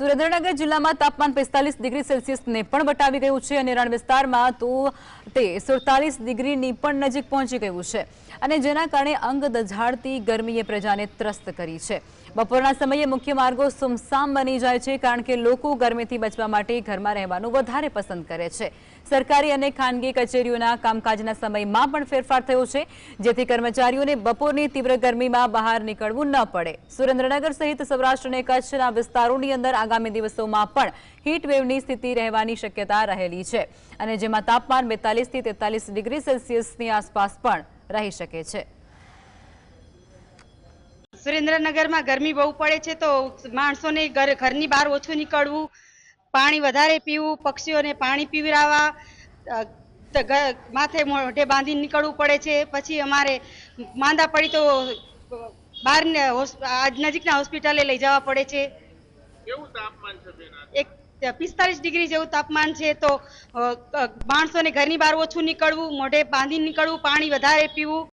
સુરેન્દ્રનગર જિલ્લામાં તાપમાન પિસ્તાલીસ ડિગ્રી સેલ્સિયસને પણ વટાવી ગયું છે અને રણ વિસ્તારમાં તો તે સુડતાલીસ ડિગ્રીની પણ નજીક પહોંચી ગયું છે. અને જેના કારણે અંગ દઝાડતી ગરમીએ પ્રજાને ત્રસ્ત કરી છે. બપોરના સમયે મુખ્ય માર્ગો સુમસામ બની જાય છે કારણ કે લોકો ગરમીથી બચવા માટે ઘરમાં રહેવાનું વધારે પસંદ કરે છે. સરકારી અને ખાનગી કચેરીઓના કામકાજના સમયમાં પણ ફેરફાર થયો છે, જેથી કર્મચારીઓને બપોરની તીવ્ર ગરમીમાં બહાર નીકળવું ન પડે. સુરેન્દ્રનગર સહિત સૌરાષ્ટ્ર અને કચ્છના વિસ્તારોની અંદર આગામી દિવસોમાં પણ હીટ વેવની સ્થિતિ રહેવાની શક્યતા રહેલી છે અને જેમાં તાપમાન બેતાલીસથી તેતાલીસ ડિગ્રી સેલ્સિયસની આસપાસ પણ રહી શકે છે. સુરેન્દ્રનગરમાં ગરમી બહુ પડે છે તો માણસોને ઘર ઘરની બહાર ઓછું નીકળવું, પાણી વધારે પીવું, પક્ષીઓને પાણી પીવડાવવા માથે મોઢે બાંધીને નીકળવું પડે છે. પછી અમારે માંદા પડી તો બહાર નજીકના હોસ્પિટલે લઈ જવા પડે છે. પિસ્તાલીસ ડિગ્રી જેવું તાપમાન છે, તો માણસોને ઘરની બહાર ઓછું નીકળવું, મોઢે બાંધીને નીકળવું, પાણી વધારે પીવું.